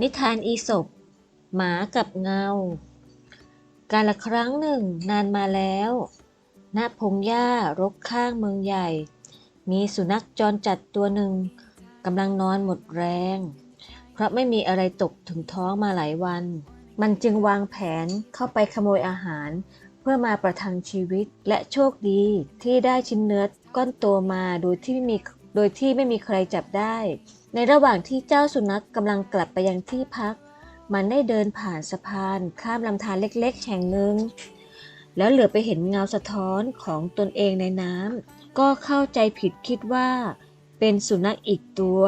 นิทานอีสปหมากับเงา การละครั้งหนึ่งนานมาแล้ว ณ พงหญ้ารกข้างเมืองใหญ่ มีสุนัขจรจัดตัวหนึ่งกำลังนอนหมดแรง เพราะไม่มีอะไรตกถึงท้องมาหลายวัน มันจึงวางแผนเข้าไปขโมยอาหาร เพื่อมาประทังชีวิตและโชคดีที่ได้ชิ้นเนื้อก้อนโตมาโดยที่ไม่มี โดยที่ไม่มีใครจับได้ ในระหว่างที่เจ้าสุนัขกำลังกลับไปยังที่พัก มันได้เดินผ่านสะพานข้ามลำธารเล็กๆ แห่งหนึ่ง แล้วเหลือไปเห็นเงาสะท้อนของตนเองในน้ำก็เข้าใจผิดคิดว่า เป็นสุนัขอีกตัว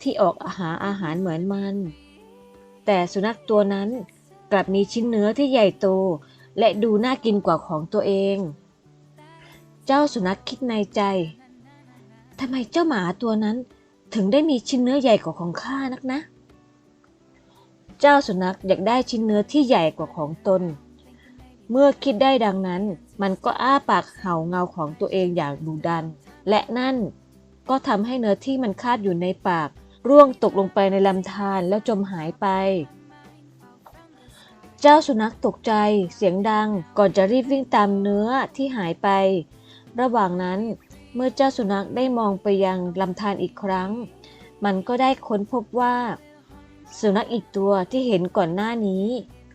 ที่ออกอาหาอาหารเหมือนมัน แต่สุนัขตัวนั้นกลับมีชิ้นเนื้อที่ใหญ่โต และดูน่ากินกว่าของตัวเอง เจ้าสุนัขคิดในใจ ทำไมเจ้าหมาตัวนั้นถึงได้มีชิ้นเนื้อใหญ่กว่าของข้านักนะ เจ้าสุนัขอยากได้ชิ้นเนื้อที่ใหญ่กว่าของตน เมื่อคิดได้ดังนั้น มันก็อ้าปากเห่าเงาของตัวเองอย่างดุดัน และนั่นก็ทำให้เนื้อที่มันคาดอยู่ในปาก ร่วงตกลงไปในลำธารแล้วจมหายไป เจ้าสุนัขตกใจเสียงดังก่อนจะรีบวิ่งตามเนื้อที่หายไป ระหว่างนั้น เมื่อเจ้าสุนัขได้มองไปยังลำธารอีกครั้ง มันก็ได้ค้นพบว่า สุนัขอีกตัวที่เห็นก่อนหน้านี้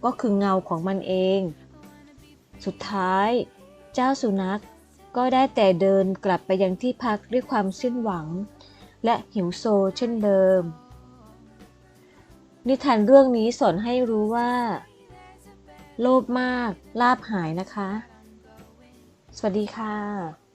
ก็คือเงาของมันเอง สุดท้าย เจ้าสุนัขก็ได้แต่เดินกลับไปยังที่พักด้วยความสิ้นหวัง และหิวโซเช่นเดิม นิทานเรื่องนี้สอนให้รู้ว่า โลภมากลาบหายนะคะ สวัสดีค่ะ